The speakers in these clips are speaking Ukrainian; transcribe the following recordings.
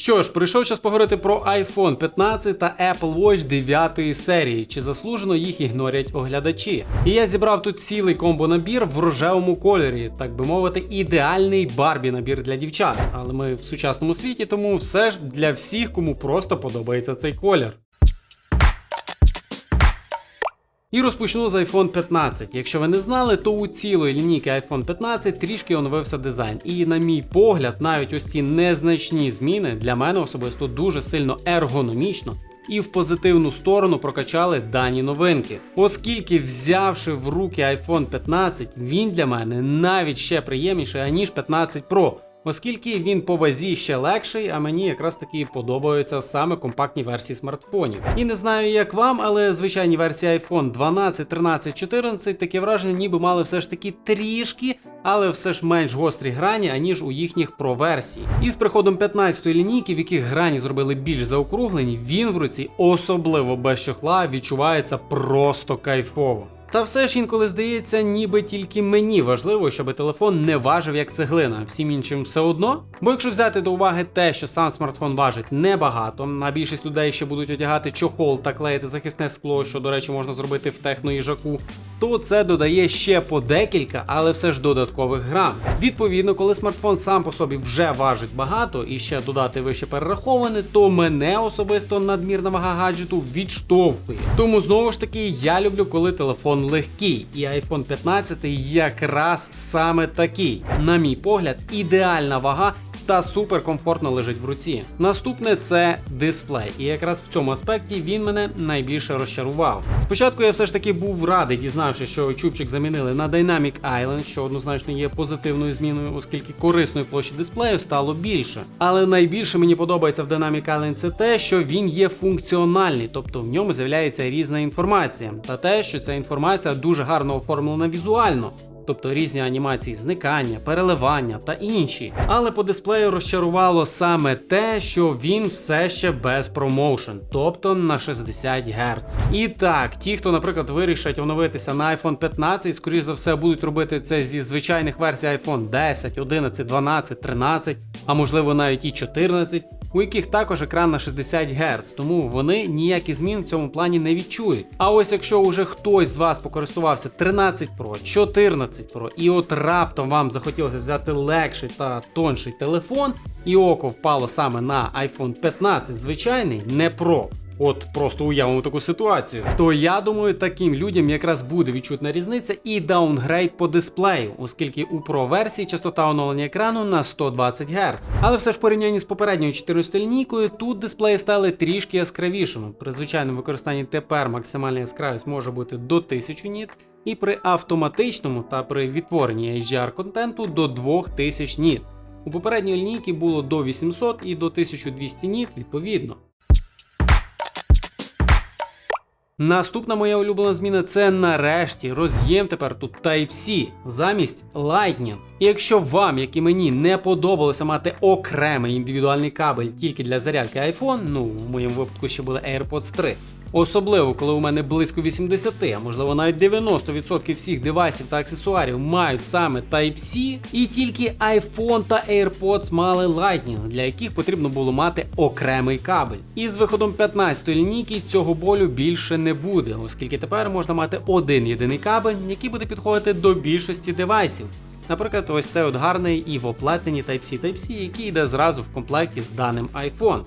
Що ж, прийшов час поговорити про iPhone 15 та Apple Watch 9 серії, чи заслужено їх ігнорять оглядачі. І я зібрав тут цілий комбо-набір в рожевому кольорі, так би мовити, ідеальний Барбі набір для дівчат. Але ми в сучасному світі, тому все ж для всіх, кому просто подобається цей колір. І розпочну з iPhone 15. Якщо ви не знали, то у цілої лінійки iPhone 15 трішки оновився дизайн. І, на мій погляд, навіть ось ці незначні зміни для мене особисто дуже сильно ергономічно. І в позитивну сторону прокачали дані новинки, оскільки, взявши в руки iPhone 15, він для мене навіть ще приємніший, аніж 15 Pro. Оскільки він по вазі ще легший, а мені якраз таки подобаються саме компактні версії смартфонів. І не знаю як вам, але звичайні версії iPhone 12, 13, 14 таке враження, ніби мали все ж таки трішки, але все ж менш гострі грані, аніж у їхніх Pro версій. І з приходом 15-ї лінійки, в яких грані зробили більш заокруглені, він в руці, особливо без чохла, відчувається просто кайфово. Та все ж інколи здається, ніби тільки мені важливо, щоб телефон не важив як цеглина, всім іншим все одно. Бо якщо взяти до уваги те, що сам смартфон важить небагато, а більшість людей ще будуть одягати чохол та клеїти захисне скло, що, до речі, можна зробити в техноїжаку, то це додає ще по декілька, але все ж додаткових грам. Відповідно, коли смартфон сам по собі вже важить багато і ще додати вище перераховане, то мене особисто надмірна вага гаджету відштовхує. Тому знову ж таки я люблю, коли телефон легкий, і iPhone 15 якраз саме такий. На мій погляд, ідеальна вага. Та супер комфортно лежить в руці. Наступне це дисплей, і якраз в цьому аспекті він мене найбільше розчарував. Спочатку я все ж таки був радий, дізнавшись, що чубчик замінили на Dynamic Island, що однозначно є позитивною зміною, оскільки корисної площі дисплею стало більше. Але найбільше мені подобається в Dynamic Island це те, що він є функціональний, тобто в ньому з'являється різна інформація, та те, що ця інформація дуже гарно оформлена візуально тобто різні анімації зникання, переливання та інші. Але по дисплею розчарувало саме те, що він все ще без промоушен, тобто на 60 Гц. І так, ті, хто, наприклад, вирішать оновитися на iPhone 15, скоріш за все будуть робити це зі звичайних версій iPhone 10, 11, 12, 13, а можливо навіть і 14 у яких також екран на 60 Гц, тому вони ніякі змін в цьому плані не відчують. А ось якщо уже хтось з вас покористувався 13 Pro, 14 Pro, і от раптом вам захотілося взяти легший та тонший телефон, і око впало саме на iPhone 15 звичайний, не Pro. От просто уявимо таку ситуацію. То я думаю, таким людям якраз буде відчутна різниця і даунгрейд по дисплею, оскільки у Pro версії частота оновлення екрану на 120 Гц. Але все ж в порівнянні з попередньою 14 лінійкою, тут дисплеї стали трішки яскравішими. При звичайному використанні тепер максимальна яскравість може бути до 1000 ніт. І при автоматичному та при відтворенні HDR контенту до 2000 ніт. У попередньої лінійки було до 800 і до 1200 ніт відповідно. Наступна моя улюблена зміна це нарешті роз'єм тепер тут Type-C замість Lightning. І якщо вам, як і мені, не подобалося мати окремий індивідуальний кабель тільки для зарядки iPhone, ну в моєму випадку ще були AirPods 3. Особливо, коли у мене близько 80, а можливо навіть 90% всіх девайсів та аксесуарів мають саме Type-C, і тільки iPhone та AirPods мали Lightning, для яких потрібно було мати окремий кабель. І з виходом 15-ї лінійки цього болю більше не буде, оскільки тепер можна мати один єдиний кабель, який буде підходити до більшості девайсів. Наприклад, ось цей от гарний і в оплетенні Type-C Type-C, який йде зразу в комплекті з даним iPhone.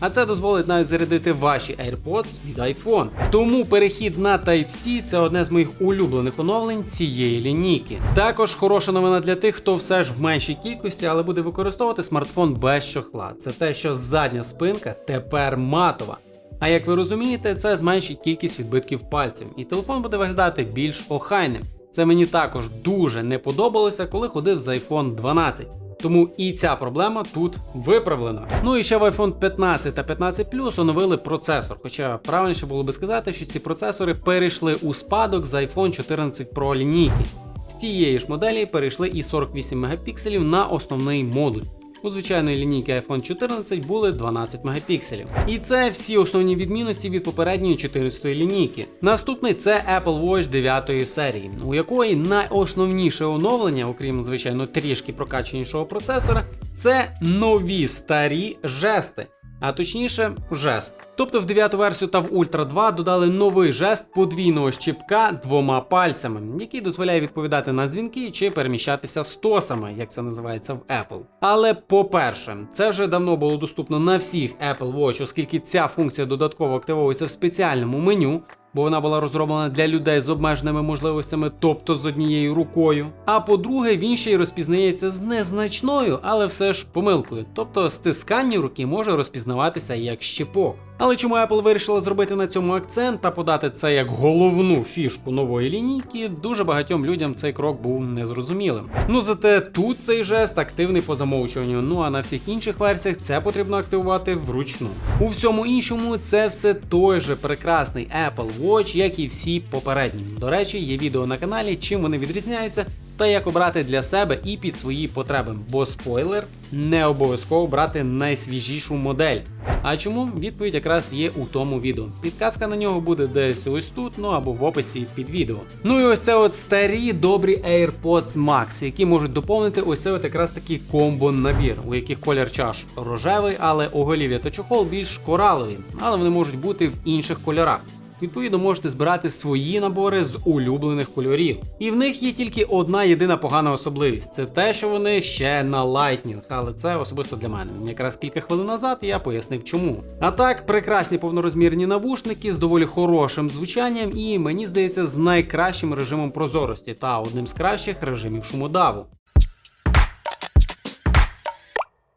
А це дозволить навіть зарядити ваші AirPods від iPhone. Тому перехід на Type-C це одне з моїх улюблених оновлень цієї лінійки. Також хороша новина для тих, хто все ж в меншій кількості, але буде використовувати смартфон без чохла. Це те, що задня спинка тепер матова. А як ви розумієте, це зменшить кількість відбитків пальців, і телефон буде виглядати більш охайним. Це мені також дуже не подобалося, коли ходив з iPhone 12. Тому і ця проблема тут виправлена. Ну і ще в iPhone 15 та 15 Plus оновили процесор. Хоча правильніше було би сказати, що ці процесори перейшли у спадок з iPhone 14 Pro лінійки. З тієї ж моделі перейшли і 48 мегапікселів на основний модуль. У звичайної лінійки iPhone 14 були 12 мегапікселів. І це всі основні відмінності від попередньої 14 лінійки. Наступний це Apple Watch 9 серії, у якої найосновніше оновлення, окрім звичайно трішки прокаченішого процесора, це нові старі жести. А точніше, жест. Тобто в 9 версію та в Ultra 2 додали новий жест подвійного щіпка двома пальцями, який дозволяє відповідати на дзвінки чи переміщатися стосами, як це називається в Apple. Але по-перше, це вже давно було доступно на всіх Apple Watch, оскільки ця функція додатково активовується в спеціальному меню. Бо вона була розроблена для людей з обмеженими можливостями, тобто з однією рукою. А по-друге, він ще й розпізнається з незначною, але все ж помилкою. Тобто стискання руки може розпізнаватися як щепок. Але чому Apple вирішила зробити на цьому акцент та подати це як головну фішку нової лінійки, дуже багатьом людям цей крок був незрозумілим. Ну зате тут цей жест активний по замовчуванню. Ну а на всіх інших версіях це потрібно активувати вручну. У всьому іншому це все той же прекрасний Apple Watch, як і всі попередні. До речі, є відео на каналі, чим вони відрізняються. Та як обрати для себе і під свої потреби, бо спойлер не обов'язково брати найсвіжішу модель. А чому відповідь якраз є у тому відео. Підказка на нього буде десь ось тут, ну або в описі під відео. Ну і ось це от старі добрі AirPods Max, які можуть доповнити ось це от якраз такий комбо-набір, у яких колір чаш рожевий, але оголів'я та чохол більш коралові, але вони можуть бути в інших кольорах. Відповідно, можете збирати свої набори з улюблених кольорів. І в них є тільки одна єдина погана особливість це те, що вони ще на Lightning, але це особисто для мене. Якраз кілька хвилин назад я пояснив чому. А так, прекрасні повнорозмірні навушники з доволі хорошим звучанням і, мені здається, з найкращим режимом прозорості та одним з кращих режимів шумодаву.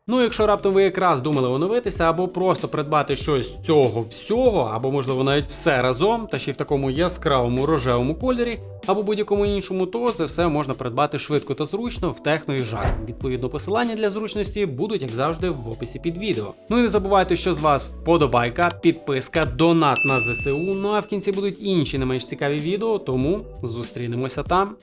Ну, якщо раптом ви якраз думали оновитися, або просто придбати щось з цього всього, або можливо навіть все разом, та ще й в такому яскравому рожевому кольорі, або будь-якому іншому, то це все можна придбати швидко та зручно в техно і жар. Відповідно, посилання для зручності будуть, як завжди, в описі під відео. Ну і не забувайте, що з вас вподобайка, підписка, донат на ЗСУ. Ну а в кінці будуть інші не менш цікаві відео, тому зустрінемося там.